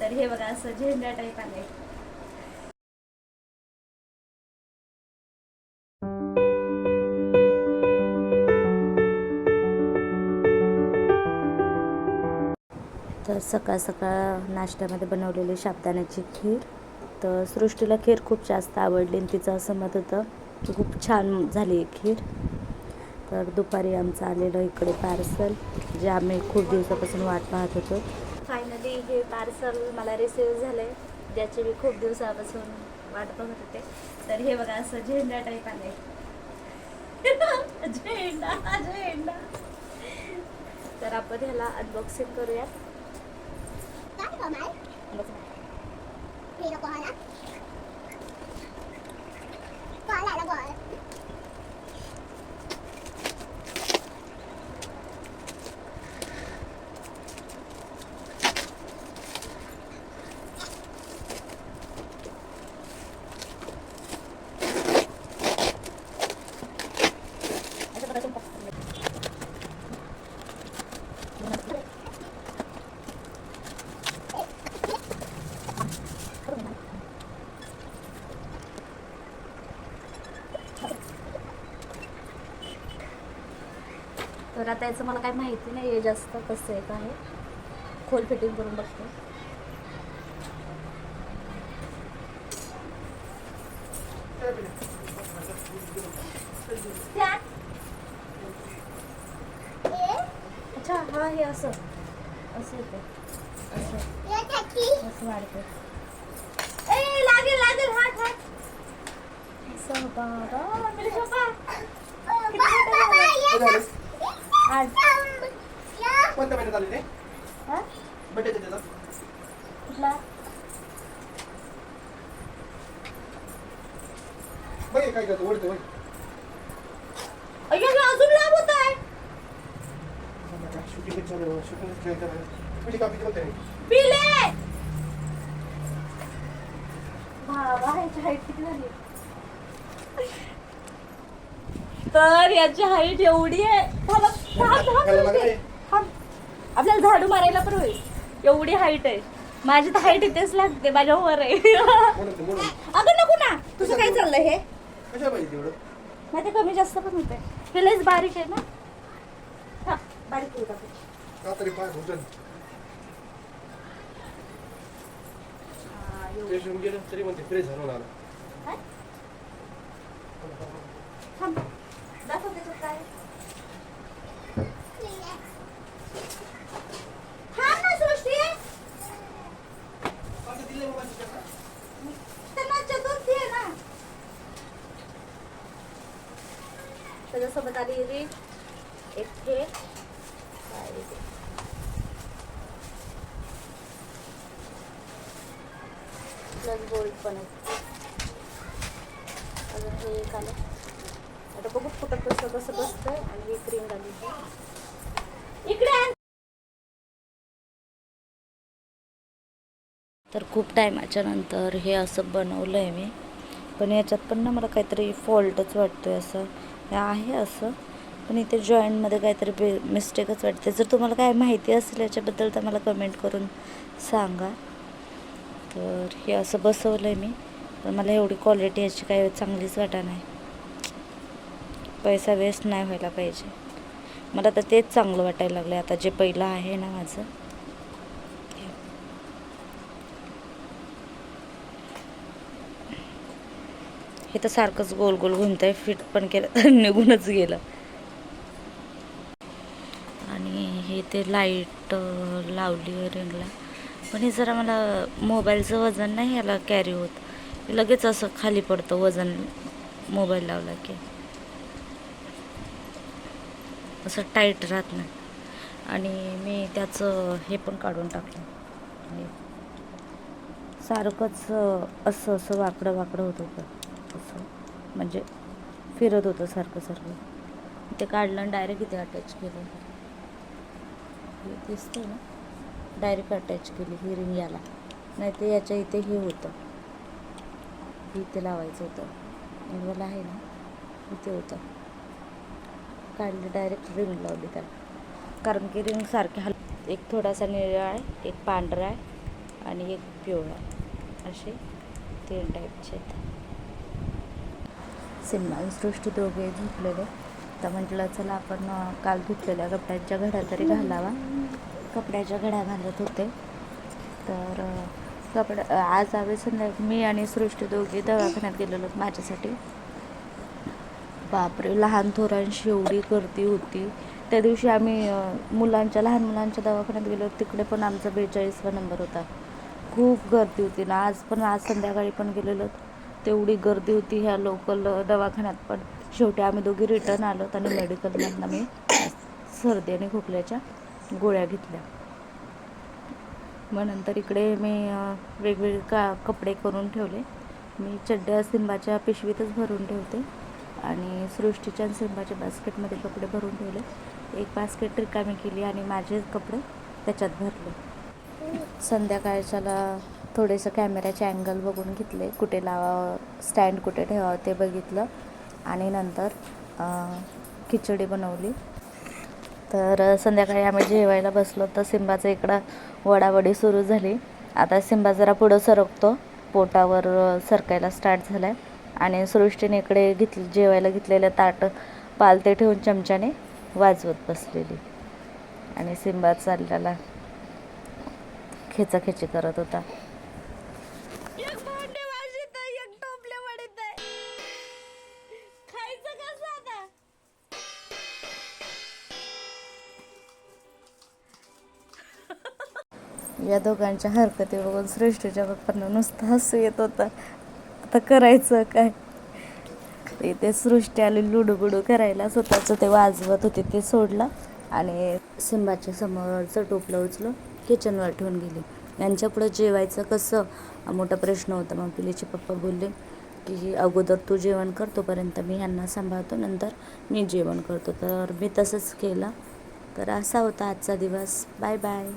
तर हे बघा असं झेंडा टाईप आहे. तर सकाळ सकाळ नाश्त्यामध्ये बनवलेली साबुदाण्याची खीर. तर सृष्टीला खीर खूप जास्त आवडली आणि तिचं असं मत होतं की खूप छान झाली आहे खीर. तर दुपारी आमचं आलेलं इकडे पार्सल जे आम्ही खूप दिवसापासून वाट पाहत होतो. फायनली हे पार्सल मला रिसीव झालं ज्याची मी खूप दिवसापासून वाट बघत होते. तर हे बघा असं झेंडा टाईप आलंय. झेंडा झेंडा. तर आपण ह्याला अनबॉक्सिंग करूयात. तर आता याचं मला काही माहिती नाही आहे जास्त कसं आहे काय खोल फिटिंग करून बघते Yeah. अच्छा हा हे असं. असं येतं असं. असं वाढतं ए लागेल लागेल हात हात. असं बाबा मेरे ya आज. कोणत्या महिन्यात आले ते हा बड्डे त्याचा कुठला? बघ काय करतो ओढतो बघ पिले बाबा ह्याची हाईट किती झाली तर याची हाईट एवढी आहे. आपल्याला झाडू मारायला पण होईल. एवढी हाईट आहे. माझी तर हाईट इथेच लागते. माझ्या वर आहे. अगं नको ना. तुझं काय चाललंय हे? कशा पाहिजे तेवढं? नाही ते कमी जास्त पण होते हे लयच बारीक आहे ना. बारीक होईल का का तरी पाय. फ्रेश होऊन गेलं तरी म्हणते फ्रेश झालं आला काय? थांब. दाखव त्याच्यात काय आहे. थांब ना, सृष्टी. त्यांना चतुर्थी आहे ना. त्याच्यासोबत आली एक हे काय आहे ते? प्लस गोल्ड पण आहे. अजून हे एक आलं. आता बघू फुटत कसं कसं बसतंय आणि ही क्रीम आली इकडे तर खूप टायमाच्या नंतर हे असं बनवलं आहे मी. पण याच्यात पण ना मला काहीतरी फॉल्टच वाटतो आहे असं. हे आहे असं. पण इथे जॉईंटमध्ये काहीतरी बे मिस्टेकच वाटते जर तुम्हाला काय माहिती असेल याच्याबद्दल तर मला कमेंट करून सांगा. तर हे असं बसवलं आहे मी. पण मला एवढी क्वालिटी याची काही चांगलीच वाटा नाही. पैसा वेस्ट नाही व्हायला पाहिजे. मला आता तेच चांगलं वाटायला लागलं आहे आता जे पहिलं आहे ना माझं. हे तर सारखंच गोल गोल घुमत आहे फिट पण केलं निघूनच गेलं. आणि हे ते लाइट लावली रिंगला पण हे जरा मला मोबाईलचं वजन नाही याला कॅरी होत. लगेच असं खाली पडतं वजन मोबाईल लावला की. असं टाईट राहत नाही. आणि मी त्याचं हे पण काढून टाकलं. हे. सारखंच असं असं वाकडं वाकडं होत होतं. असं म्हणजे फिरत होतं सारखं सारखं. ते काढलं आणि डायरेक्ट इथे अटॅच केलं. हे ना? डायरेक्ट अटॅच केली ही रिंग याला. नाही ते याच्या इथे हे होतं. इथे लावायचं होतं. मला आहे ना? इथे होतं. काढलं डायरेक्ट रिंग लावली त्याला. कारण की रिंग सारखे हल एक थोडासा निळा आहे एक पांढरा आहे आणि एक पिवळा असे तीन टाईपचे आहेत. सिम्मा सृष्टी दोघे धुतलेले तर म्हटलं चला आपण काल धुतलेल्या कपड्यांच्या घड्या तरी घालावा. कपड्याच्या घड्या घालत होते. तर कपड्या आज आम्ही संध्याकाळी मी आणि सृष्टी दोघी दवाखान्यात गेलेलो माझ्यासाठी. बापरे लहान थोरांशी एवढी गर्दी होती. त्या दिवशी आम्ही मुलांच्या लहान मुलांच्या दवाखान्यात गेलो तिकडे पण आमचा बेचाळीसवा नंबर होता. खूप गर्दी होती ना. आज पण आज संध्याकाळी पण गेलेलो तेवढी गर्दी होती ह्या लोकल दवाखान्यात. पण शेवटी आम्ही दोघी रिटर्न आलो आणि मेडिकलमधनं मी सर्दी आणि खोकल्याच्या. गोळ्या घेतल्या. मग नंतर इकडे मी वेगवेगळे का कपडे करून ठेवले. मी चड्ड्या सिंबाच्या पिशवीतच भरून ठेवते आणि सृष्टीच्या सिंबाच्या बास्केटमध्ये कपडे भरून ठेवले. एक बास्केट रिकामी केली आणि माझे कपडे त्याच्यात भरले. संध्याकाळच्याला थोडेसं कॅमेऱ्याचे अँगल बघून घेतले कुठे लावा स्टँड कुठे ठेवावं ते बघितलं आणि नंतर खिचडी बनवली. तर संध्याकाळी आम्ही जेवायला बसलो तर सिंबाचं इकडं वडावडी सुरू झाली. आता सिंबा जरा पुढं सरकतो. पोटावर सरकायला स्टार्ट झाला आहे आणि सृष्टीने इकडे घेतली जेवायला घेतलेलं ताट पालते ठेवून चमच्याने वाजवत बसलेली. आणि सिंबा चाललेला खेचाखेची करत होता. या दोघांच्या हरकती बघून श्रेष्ठच्या पप्पांना नुसतं हसू येत होतं. आता करायचं काय? इथे सृष्टी आली लुडूगुडू करायला स्वतःचं ते वाजवत होते ते सोडलं आणि सिंबाच्या समोरचं टोपलं उचलं किचनवर ठेवून गेली. यांच्यापुढं जेवायचं कसं? मोठा प्रश्न होता. मग पिलीचे पप्पा बोलले की अगोदर तू जेवण कर तोपर्यंत मी ह्यांना सांभाळतो नंतर मी जेवण करतो. तर मी तसंच केलं. तर असा होता आजचा दिवस. Bye bye.